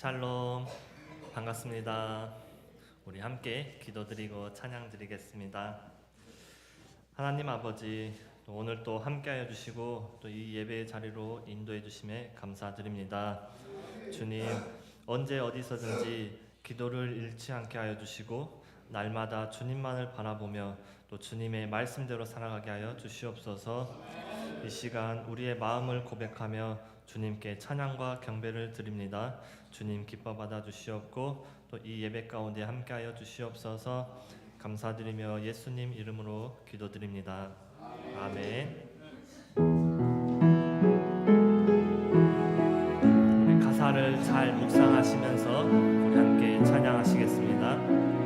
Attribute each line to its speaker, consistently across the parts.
Speaker 1: 샬롬 반갑습니다. 우리 함께 기도드리고 찬양드리겠습니다. 하나님 아버지 또 오늘 또 함께하여 주시고 또 이 예배의 자리로 인도해 주심에 감사드립니다. 주님 언제 어디서든지 기도를 잃지 않게 하여 주시고 날마다 주님만을 바라보며 또 주님의 말씀대로 살아가게 하여 주시옵소서. 이 시간 우리의 마음을 고백하며 주님께 찬양과 경배를 드립니다. 주님 기뻐 받아 주시옵고 또 이 예배 가운데 함께하여 주시옵소서. 감사드리며 예수님 이름으로 기도드립니다. 아멘. 우리 가사를 잘 묵상하시면서 우리 함께 찬양하시겠습니다.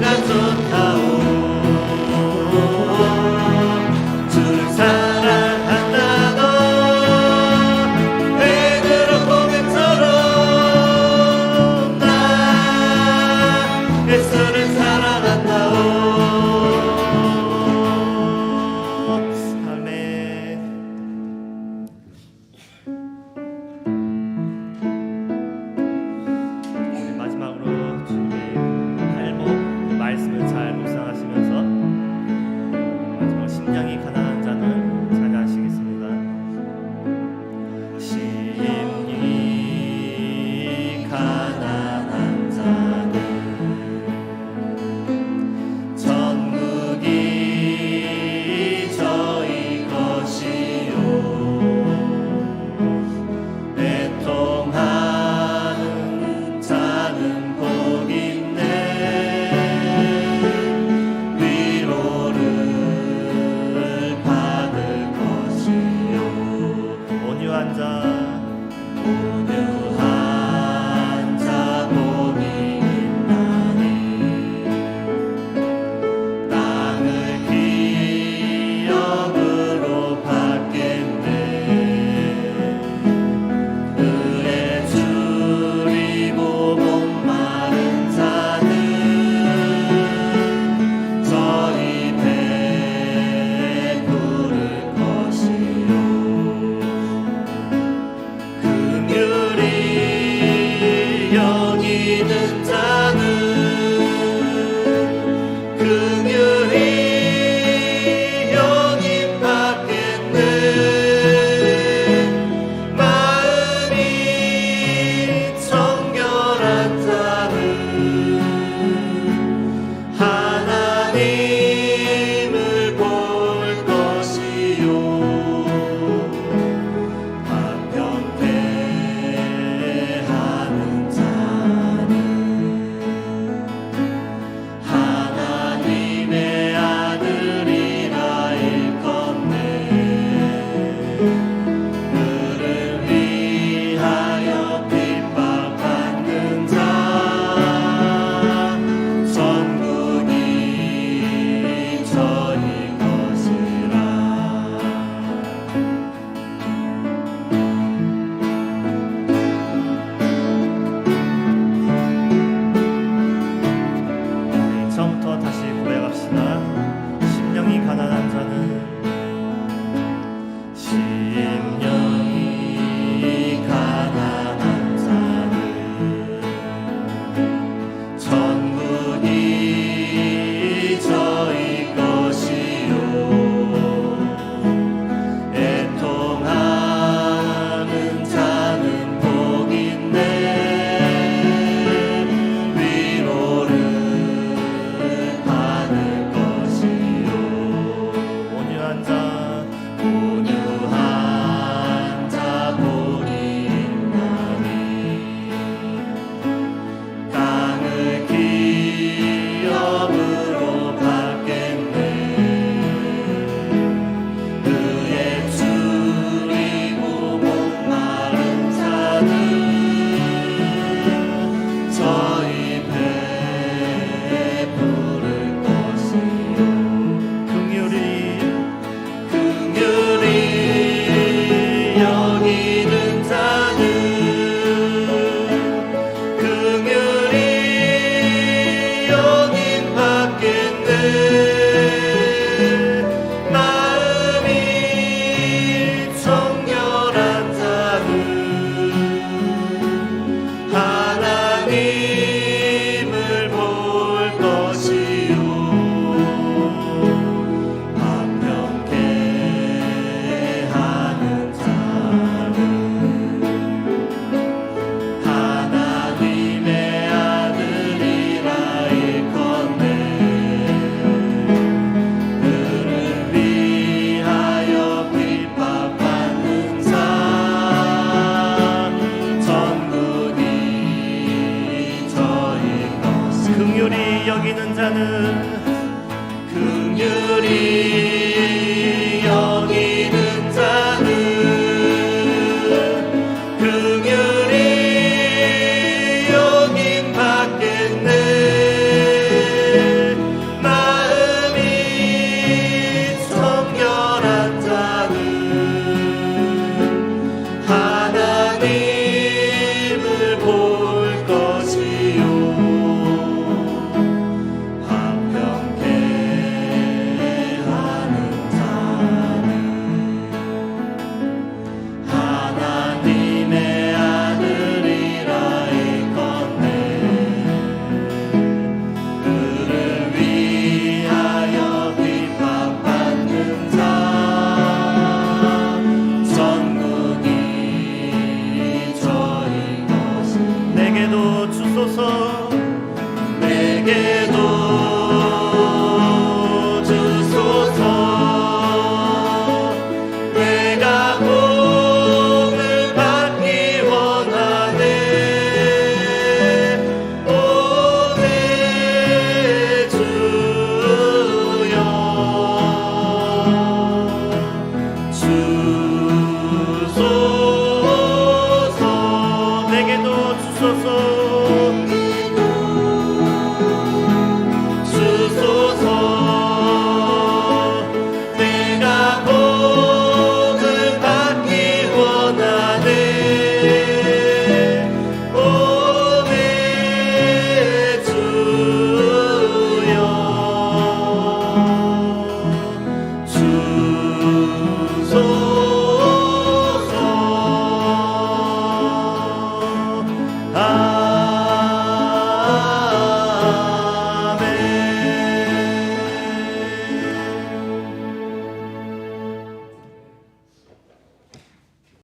Speaker 1: Nazareth.